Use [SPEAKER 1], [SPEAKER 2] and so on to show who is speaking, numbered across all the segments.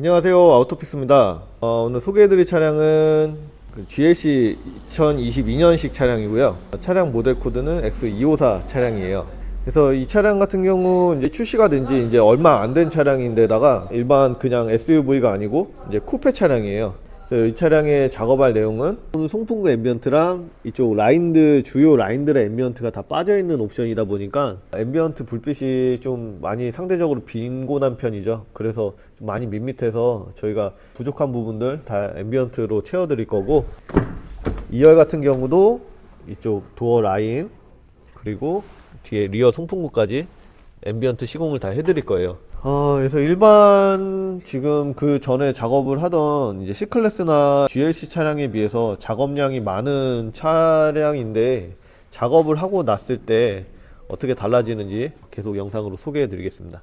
[SPEAKER 1] 안녕하세요. 아우토피스입니다. 어, 오늘 소개해드릴 차량은 그 GLC 2022년식 차량이고요. 차량 모델 코드는 X254 차량이에요. 그래서 이 차량 같은 경우 이제 출시가 된 지 이제 얼마 안 된 차량인데다가 일반 그냥 SUV가 아니고 이제 쿠페 차량이에요 이 차량의 작업할 내용은 송풍구 앰비언트랑 이쪽 라인들 주요 라인들의 앰비언트가 다 빠져 있는 옵션이다 보니까 앰비언트 불빛이 좀 많이 상대적으로 빈곤한 편이죠. 그래서 좀 많이 밋밋해서 저희가 부족한 부분들 다 앰비언트로 채워 드릴 거고 2열 같은 경우도 이쪽 도어 라인 그리고 뒤에 리어 송풍구까지 앰비언트 시공을 다 해드릴 거예요. 어, 그래서 일반 지금 그 전에 작업을 하던 이제 C클래스나 GLC 차량에 비해서 작업량이 많은 차량인데 작업을 하고 났을 때 어떻게 달라지는지 계속 영상으로 소개해 드리겠습니다.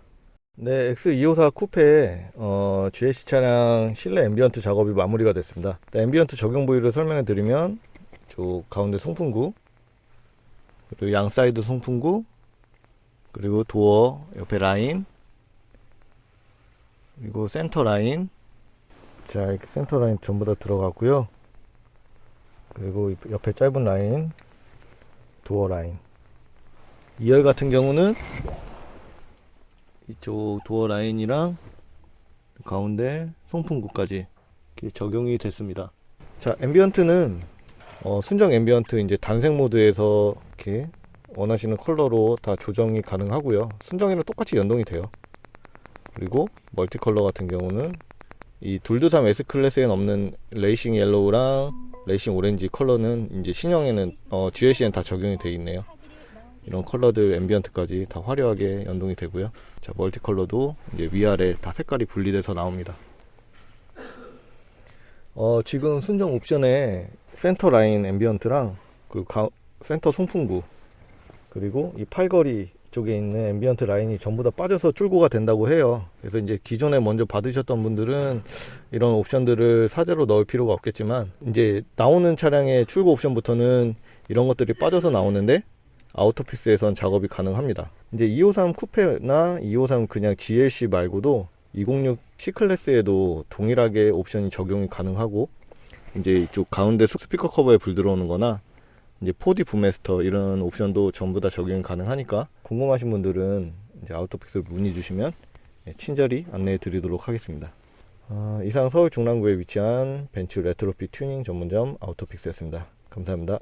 [SPEAKER 1] 네, X254 쿠페 어, GLC 차량 실내 앰비언트 작업이 마무리가 됐습니다. 일단 앰비언트 적용 부위를 설명해 드리면 저 가운데 송풍구 그리고 양 사이드 송풍구 그리고 도어 옆에 라인 그리고 센터 라인. 자 이렇게 센터 라인 전부 다 들어가고요. 그리고 옆에 짧은 라인 도어 라인. 2열 같은 경우는 이쪽 도어 라인이랑 가운데 송풍구까지 이렇게 적용이 됐습니다. 자 앰비언트는 어, 순정 앰비언트 이제 단색 모드에서 이렇게 원하시는 컬러로 다 조정이 가능하고요 순정이랑 똑같이 연동이 돼요 그리고 멀티 컬러 같은 경우는 이 둘두삼 S 클래스에는 없는 레이싱 옐로우랑 레이싱 오렌지 컬러는 이제 신형에는 어, GLC에는 다 적용이 되어 있네요. 이런 컬러들 앰비언트까지 다 화려하게 연동이 되고요. 자 멀티 컬러도 이제 위아래 다 색깔이 분리돼서 나옵니다. 어 지금 순정 옵션에 센터 라인 앰비언트랑 그 가, 센터 송풍구 그리고 이 팔걸이 쪽에 있는 앰비언트 라인이 전부 다 빠져서 출고가 된다고 해요. 그래서 이제 기존에 먼저 받으셨던 분들은 이런 옵션들을 사제로 넣을 필요가 없겠지만 이제 나오는 차량의 출고 옵션부터는 이런 것들이 빠져서 나오는데 아우토피스에선 작업이 가능합니다. 이제 253 쿠페나 253 그냥 GLC 말고도 206 C 클래스에도 동일하게 옵션이 적용이 가능하고 이제 이쪽 가운데 스피커 커버에 불 들어오는 거나 이제 4D 부메스터 이런 옵션도 전부 다 적용이 가능하니까 궁금하신 분들은 이제 아우토픽스를 문의 주시면 예, 친절히 안내해 드리도록 하겠습니다. 아, 이상 서울 중랑구에 위치한 벤츠 레트로핏 튜닝 전문점 아우토픽스였습니다. 감사합니다.